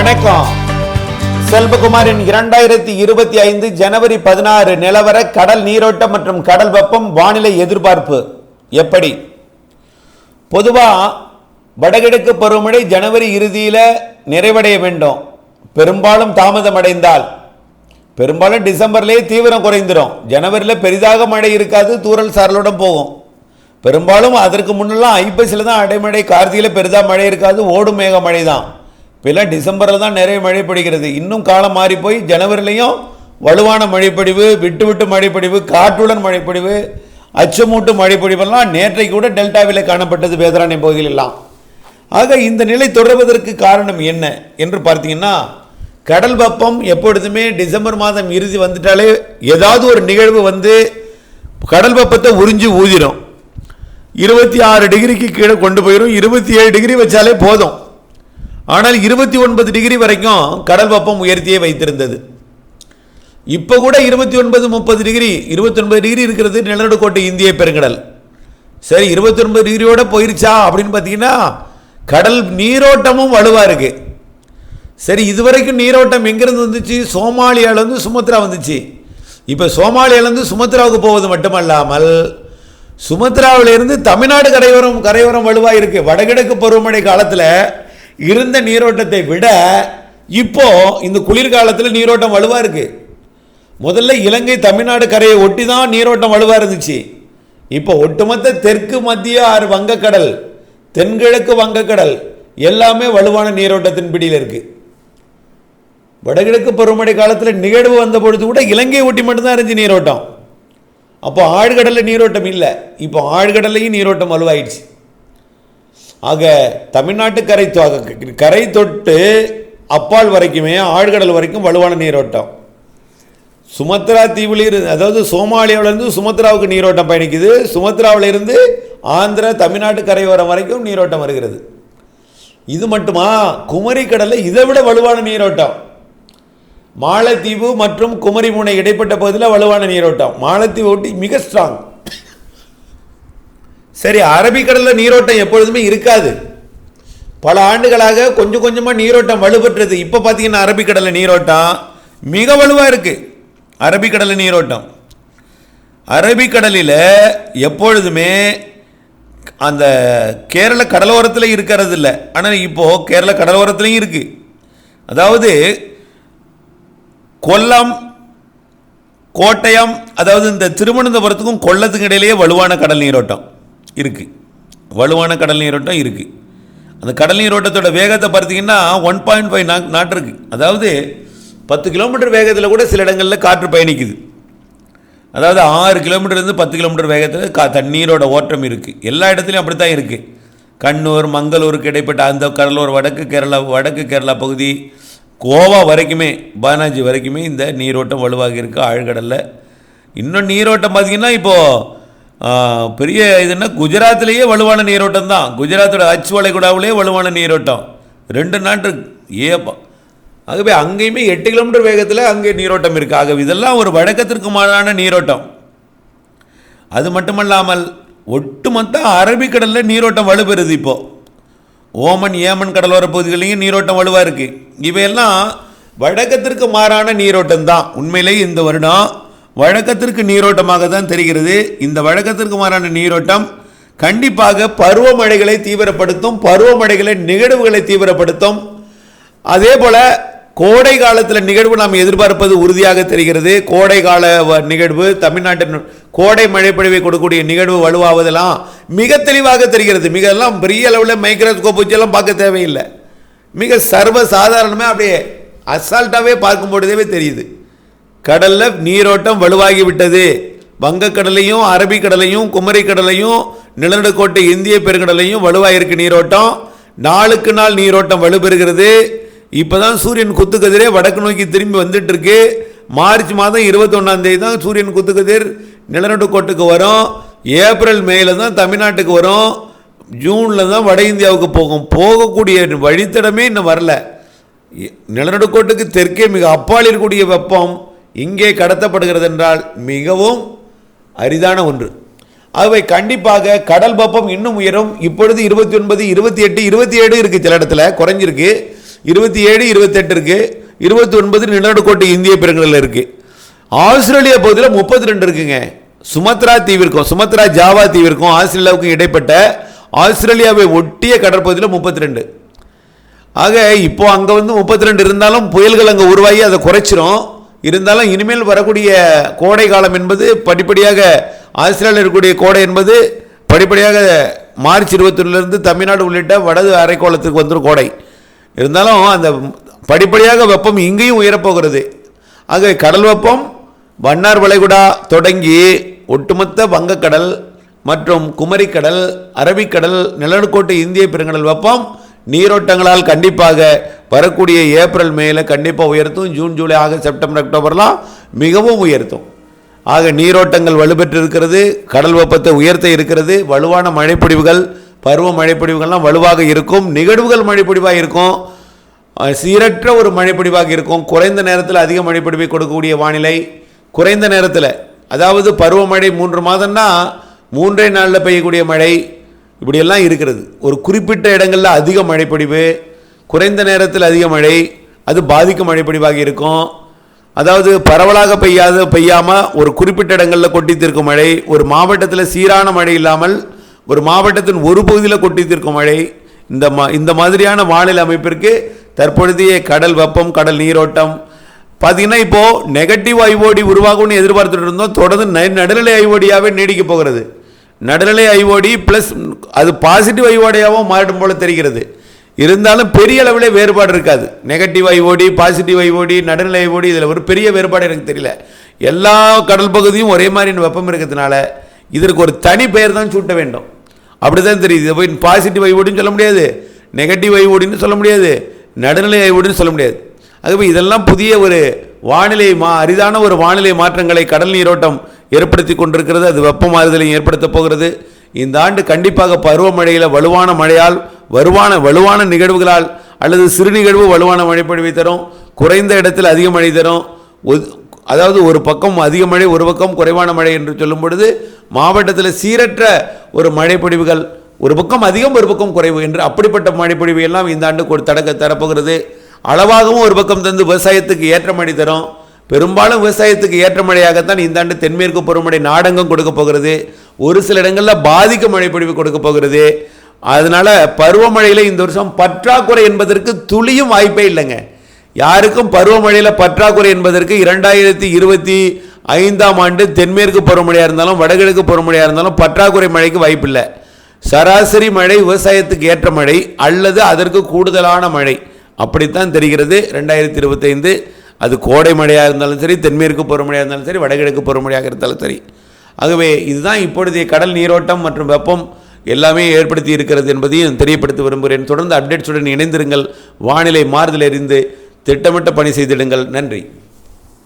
வணக்கம். செல்வகுமாரின் இரண்டாயிரத்தி இருபத்தி ஐந்து ஜனவரி பதினாறு நிலவர கடல் நீரோட்டம் மற்றும் கடல் வெப்பம் வானிலை எதிர்பார்ப்பு. எப்படி? பொதுவா வடகிழக்கு பருவமழை ஜனவரி இறுதியில நிறைவடைய வேண்டும். பெரும்பாலும் தாமதம் அடைந்தால். பெரும்பாலும் டிசம்பர்லேயே தீவிரம் குறைந்துடும் ஜனவரியில் பெரிதாக மழை இருக்காது தூரல் சாரலுடன் போகும். பெரும்பாலும் அதற்கு முன்னெல்லாம் ஐப்பசியில் தான் அடைமழை கார்த்திகையில் பெரிதாக மழை இருக்காது ஓடும் மேக மழை தான் இப்போல்லாம் டிசம்பரில் தான் நிறைய மழை பிடிக்கிறது இன்னும் காலம் மாறி போய் ஜனவரிலையும் வலுவான மழைப்பொழிவு விட்டு விட்டு மழைப்பொழிவு காற்றுடன் மழைப்பொழிவு அச்சமூட்டு மழைப்பொழிவெல்லாம் நேற்றைக்கு கூட டெல்டாவில் காணப்பட்டது வேதராணி பகுதியிலெல்லாம். ஆக இந்த நிலை தொடர்வதற்கு காரணம் என்ன என்று பார்த்தீங்கன்னா கடல் வெப்பம் எப்பொழுதுமே டிசம்பர் மாதம் இறுதி வந்துட்டாலே ஏதாவது ஒரு நிகழ்வு வந்து கடல் வெப்பத்தை உறிஞ்சி ஊதிடும் இருபத்தி ஆறு டிகிரிக்கு கீழே கொண்டு போயிடும் இருபத்தி ஏழு டிகிரி வச்சாலே போதும். ஆனால் இருபத்தி ஒன்பது டிகிரி வரைக்கும் கடல் வெப்பம் உயர்த்தியே வைத்திருந்தது. இப்போ கூட இருபத்தி ஒன்பது முப்பது டிகிரி இருபத்தி ஒன்பது டிகிரி இருக்கிறது நிலநடுக்கோட்டை இந்திய பெருங்கடல். சரி இருபத்தி ஒன்பது டிகிரியோட போயிருச்சா அப்படின்னு பார்த்தீங்கன்னா கடல் நீரோட்டமும் வலுவாக இருக்கு. சரி இதுவரைக்கும் நீரோட்டம் எங்கேருந்து வந்துச்சு? சோமாலியாவிலேருந்து சுமத்ரா வந்துச்சு. இப்போ சோமாலியாவிலேருந்து சுமத்ராவுக்கு போவது மட்டுமல்லாமல் சுமத்ராவிலேருந்து தமிழ்நாடு கரையோரம் கரையோரம் வலுவாக இருக்குது வடகிழக்கு பருவமழை காலத்தில் இருந்த நீரோட்டத்தை விட இப்போ இந்த குளிர்காலத்தில் நீரோட்டம் வலுவாக இருக்கு. முதல்ல இலங்கை தமிழ்நாடு கரையை ஒட்டி தான் நீரோட்டம் வலுவாக இருந்துச்சு. இப்போ ஒட்டுமொத்த தெற்கு மத்திய ஆறு வங்கக்கடல் தென்கிழக்கு வங்கக்கடல் எல்லாமே வலுவான நீரோட்டத்தின் பிடியில் இருக்கு. வடகிழக்கு பருவமழை காலத்தில் நிகழ்வு வந்த பொழுது கூட இலங்கையை ஒட்டி மட்டும்தான் இருந்துச்சு நீரோட்டம். அப்போ ஆழ்கடலில் நீரோட்டம் இல்லை. இப்போ ஆழ்கடல்லையும் நீரோட்டம் வலுவாயிடுச்சு. ஆக தமிழ்நாட்டு கரை தொ- கரை தொட்டு அப்பால் வரைக்குமே ஆழ்கடல் வரைக்கும் வலுவான நீரோட்டம். சுமத்ரா தீவில் இருந்து அதாவது சோமாலியாவிலேருந்து சுமத்ராவுக்கு நீரோட்டம் பயணிக்குது. சுமத்ராவிலிருந்து ஆந்திர ஆந்திரா தமிழ்நாட்டு கரையோரம் வரைக்கும் நீரோட்டம் வருகிறது. இது மட்டுமா? குமரி கடலில் இதை விட வலுவான நீரோட்டம். மாலத்தீவு மற்றும் குமரி முனை இடைப்பட்ட பகுதியில் வலுவான நீரோட்டம். மாலத்தீவு ஒட்டி மிக ஸ்ட்ராங் சரி அரபிக்கடலில் நீரோட்டம் எப்பொழுதுமே இருக்காது. பல ஆண்டுகளாக கொஞ்சம் கொஞ்சமாக நீரோட்டம் வலுப்பெற்றது இப்போ பார்த்தீங்கன்னா அரபிக்கடலில் நீரோட்டம் மிக வலுவாக இருக்குது அரபிக்கடலில் நீரோட்டம். அரபிக்கடலில் எப்பொழுதுமே அந்த கேரள கடலோரத்தில் இருக்கிறது இல்லை ஆனால் இப்போது கேரள கடலோரத்துலேயும் இருக்குது அதாவது கொல்லம் கோட்டயம் அதாவது இந்த திருவனந்தபுரத்துக்கும் கொல்லத்துக்கும் இடையிலேயே வலுவான கடல் நீரோட்டம். இருக்குது வலுவான கடல் நீரோட்டம் இருக்குது அந்த கடல் நீரோட்டத்தோட வேகத்தை பார்த்தீங்கன்னா ஒன் பாயிண்ட் ஃபைவ் நாட் இருக்குது அதாவது பத்து கிலோமீட்டர் வேகத்தில் கூட சில இடங்களில் காற்று பயணிக்குது. அதாவது ஆறு கிலோமீட்டர்லேருந்து பத்து கிலோமீட்டர் வேகத்தில் கா தண்ணீரோட ஓட்டம் இருக்குது எல்லா இடத்துலையும் அப்படி தான் இருக்குது கண்ணூர் மங்களூருக்கு இடைப்பட்ட அந்த கடலூர் வடக்கு கேரளா வடக்கு கேரளா பகுதி கோவா வரைக்குமே பானாஜி வரைக்குமே இந்த நீரோட்டம் வலுவாக இருக்குது ஆழ்கடலில். இன்னும் நீரோட்டம் பார்த்திங்கன்னா இப்போது பெரிய இதுன்னா குஜராத்லேயே வலுவான நீரோட்டம் தான். குஜராத்தோட அச்சு வளைகுடாவிலேயே வலுவான நீரோட்டம். ரெண்டு நாட்டு ஏப்பா ஆகவே அங்கேயுமே எட்டு கிலோமீட்டர் வேகத்தில் அங்கே நீரோட்டம் இருக்குது ஆகவே இதெல்லாம் ஒரு வழக்கத்திற்கு மாறான நீரோட்டம். அது மட்டுமல்லாமல் ஒட்டுமொத்த அரபிக்கடலில் நீரோட்டம் வலுப்பெறுது இப்போது ஓமன் ஏமன் கடலோர பகுதிகளையும் நீரோட்டம் வலுவாக இருக்குது இவையெல்லாம் வழக்கத்திற்கு மாறான நீரோட்டம் தான். உண்மையிலேயே இந்த வருடம் வழக்கத்திற்கு நீரோட்டமாக தான் தெரிகிறது. இந்த வழக்கத்திற்கு மாறான நீரோட்டம் கண்டிப்பாக பருவமழைகளை தீவிரப்படுத்தும் பருவமழைகளை நிகழ்வுகளை தீவிரப்படுத்தும். அதே போல் கோடை காலத்தில் நிகழ்வு நாம் எதிர்பார்ப்பது உறுதியாக தெரிகிறது. கோடை கால வ- நிகழ்வு தமிழ்நாட்டின் கோடை மழைப்பொழிவை கொடுக்கக்கூடிய நிகழ்வு வலுவாவதெல்லாம் மிக தெளிவாக தெரிகிறது. மிக எல்லாம் பெரிய அளவில் மைக்ரோஸ்கோப் வச்செல்லாம் பார்க்க தேவையில்லை. மிக சர்வ சாதாரணமாக அப்படியே அசால்ட்டாகவே பார்க்கும் பொழுதே தெரியுது. கடலில் நீரோட்டம் வலுவாகி விட்டது வங்கக்கடலையும் அரபிக்கடலையும் குமரிக்கடலையும் நிலநடுக்கோட்டை இந்திய பெருங்கடலையும் வலுவாயிருக்கு நீரோட்டம். நாளுக்கு நாள் நீரோட்டம் வலுப்பெறுகிறது. இப்பதான் சூரியன் குத்துக்கதிரே வடக்கு நோக்கி திரும்பி வந்துட்டு இருக்கு மார்ச் மாதம் இருபத்தொன்னாம் தேதி தான் சூரியன் குத்துக்கதிர் நிலநடுக்கோட்டுக்கு வரும். ஏப்ரல் மேல தான் தமிழ்நாட்டுக்கு வரும். ஜூனில் தான் வட இந்தியாவுக்கு போகும். போகக்கூடிய வழித்தடமே இன்னும் வரல. நிலநடுக்கோட்டுக்கு தெற்கே மிக அப்பால் இருக்கக்கூடிய வெப்பம். இங்கே கடத்தப்படுகிறது என்றால் மிகவும் அரிதான ஒன்று. ஆகவே கண்டிப்பாக கடல் வெப்பம் இன்னும் உயரும். இப்பொழுது இருபத்தி ஒன்பது இருபத்தி எட்டு இருபத்தி ஏழு இருக்குது சில இடத்துல. குறைஞ்சிருக்கு. இருபத்தி ஏழு இருபத்தெட்டு இருக்கு. இருபத்தி ஒன்பது நிலநடுக்கோட்டை இந்திய பெருங்கடலில் இருக்கு. ஆஸ்திரேலியா பகுதியில் முப்பத்தி ரெண்டு இருக்குங்க. சுமத்ரா தீவிற்கும் சுமத்ரா ஜாவா தீவிற்கும் ஆஸ்திரேலியாவுக்கும் இடைப்பட்ட ஆஸ்திரேலியாவை ஒட்டிய கடற்பகுதியில் முப்பத்தி ரெண்டு ஆக இப்போ அங்கே வந்து முப்பத்தி ரெண்டு இருந்தாலும் புயல்கள் அங்கே உருவாகி அதை குறைச்சிரும். இருந்தாலும் இனிமேல் வரக்கூடிய கோடை காலம் என்பது படிப்படியாக ஆஸ்திரேலியாவில் இருக்கக்கூடிய கோடை என்பது படிப்படியாக மார்ச் இருபத்தொன்னிலிருந்து தமிழ்நாடு உள்ளிட்ட வடது அரைக்கோளத்துக்கு வந்துடும் கோடை. இருந்தாலும் அந்த படிப்படியாக வெப்பம் இங்கேயும் உயரப்போகிறது. ஆக கடல் வெப்பம் வண்ணார் வளைகுடா தொடங்கி ஒட்டுமொத்த வங்கக்கடல் மற்றும் குமரிக்கடல் அரபிக்கடல் நிலநடுக்கோட்டை இந்திய பெருங்கடல் வெப்பம் நீரோட்டங்களால் கண்டிப்பாக வரக்கூடிய ஏப்ரல் மேல கண்டிப்பாக உயர்த்தும் ஜூன் ஜூலை ஆகஸ்ட் செப்டம்பர் அக்டோபர்லாம் மிகவும் உயர்த்தும். ஆக நீரோட்டங்கள் வலுப்பெற்று இருக்கிறது கடல் வெப்பத்தை உயர்த்த இருக்கிறது வலுவான மழைப்பொடிவுகள் பருவ மழைப்பொடிவுகள்லாம் வலுவாக இருக்கும் நிகழ்வுகள் மழைப்பொடிவாக இருக்கும் சீரற்ற ஒரு மழைப்பொடிவாக இருக்கும் குறைந்த நேரத்தில் அதிக மழைப்பொடிவை கொடுக்கக்கூடிய வானிலை குறைந்த நேரத்தில் அதாவது பருவமழை மூன்று மாதம்னா மூன்றே நாளில் பெய்யக்கூடிய மழை இப்படியெல்லாம் இருக்கிறது. ஒரு குறிப்பிட்ட இடங்களில் அதிக மழைப்பொடிவு குறைந்த நேரத்தில் அதிக மழை அது பாதிக்கும் மழைப்பொழிவாக இருக்கும். அதாவது பரவலாக பெய்யாத பெய்யாமல் ஒரு குறிப்பிட்ட இடங்களில் கொட்டி மழை ஒரு மாவட்டத்தில் சீரான மழை இல்லாமல் ஒரு மாவட்டத்தின் ஒரு பகுதியில் கொட்டி தீர்க்கும் மழை இந்த மா இந்த மாதிரியான வானிலை அமைப்பிற்கு தற்பொழுதைய கடல் வெப்பம் கடல் நீரோட்டம் பார்த்தீங்கன்னா இப்போது நெகட்டிவ் ஐஓடி உருவாகும்னு எதிர்பார்த்துட்டு இருந்தோம். தொடர்ந்து ந- நடுநிலை ஐஓடியாகவே நீடிக்க போகிறது. நடுநிலை ஐஓடி ப்ளஸ் அது பாசிட்டிவ் ஐஓடியாகவும் மாறிடும் போல தெரிகிறது. இருந்தாலும் பெரிய அளவில் வேறுபாடு இருக்காது. நெகட்டிவ் ஐஓடி பாசிட்டிவ் ஐஓடி நடுநிலை ஐஓடி இதில் ஒரு பெரிய வேறுபாடு எனக்கு தெரியல. எல்லா கடல் பகுதியும் ஒரே மாதிரி வெப்பம் இருக்கிறதுனால இதற்கு ஒரு தனி பெயர் தான் சூட்ட வேண்டும். அப்படிதான் தெரியுது. இதை போய் பாசிட்டிவ் ஐஓடின்னு சொல்ல முடியாது. நெகட்டிவ் ஐஓடின்னு சொல்ல முடியாது. நடுநிலை ஐஓடின்னு சொல்ல முடியாது. ஆகவே இதெல்லாம் புதிய ஒரு வானிலை மா அரிதான ஒரு வானிலை மாற்றங்களை கடல் நீரோட்டம் ஏற்படுத்தி கொண்டிருக்கிறது. அது வெப்ப மாறுதலையும் ஏற்படுத்தப் போகிறது. இந்த ஆண்டு கண்டிப்பாக பருவமழையில் வலுவான மழையால் வருவான வலுவான நிகழ்வுகளால் அல்லது சிறு நிகழ்வு வலுவான மழைப்பொழிவை தரும் குறைந்த இடத்தில் அதிக மழை தரும் அதாவது ஒரு பக்கம் அதிக மழை ஒரு பக்கம் குறைவான மழை என்று சொல்லும் பொழுது மாவட்டத்தில் சீரற்ற ஒரு மழைப்பொழிவுகள் ஒரு பக்கம் அதிகம் ஒரு பக்கம் குறைவு என்று அப்படிப்பட்ட மழைப்பொழிவு எல்லாம் இந்த ஆண்டு ஒரு தடக்க தரப்போகிறது. அளவாகவும் ஒரு பக்கம் தந்து விவசாயத்துக்கு ஏற்ற மழை தரும். பெரும்பாலும் விவசாயத்துக்கு ஏற்ற மழையாகத்தான் இந்த ஆண்டு தென்மேற்கு பருவமழை நாடகம் கொடுக்க போகிறது. ஒரு சில இடங்களில் பாதிக்க மழைப்பொழிவு கொடுக்க போகிறது. அதனால பருவமழையில் இந்த வருஷம் பற்றாக்குறை என்பதற்கு துளியும் வாய்ப்பே இல்லைங்க. யாருக்கும் பருவமழையில் பற்றாக்குறை என்பதற்கு இரண்டாயிரத்தி இருபத்தி ஐந்தாம் ஆண்டு தென்மேற்கு பருவமழையாக இருந்தாலும் வடகிழக்கு பருவமழையாக இருந்தாலும் பற்றாக்குறை மழைக்கு வாய்ப்பில்லை சராசரி மழை விவசாயத்துக்கு ஏற்ற மழை அல்லது அதற்கு கூடுதலான மழை. அப்படித்தான் தெரிகிறது. ரெண்டாயிரத்தி இருபத்தைந்து அது கோடை மழையாக இருந்தாலும் சரி தென்மேற்கு பருவமழையாக இருந்தாலும் சரி வடகிழக்கு பருவமழையாக இருந்தாலும் சரி. ஆகவே இதுதான் இப்பொழுதைய கடல் நீரோட்டம் மற்றும் வெப்பம் எல்லாமே ஏற்படுத்தி இருக்கிறது என்பதையும் தெரியப்படுத்த விரும்புகிறேன். தொடர்ந்து அப்டேட்ஸுடன் இணைந்திருங்கள். வானிலை மாறுதல் அறிந்து திட்டமிட்ட பணி செய்திடுங்கள். நன்றி.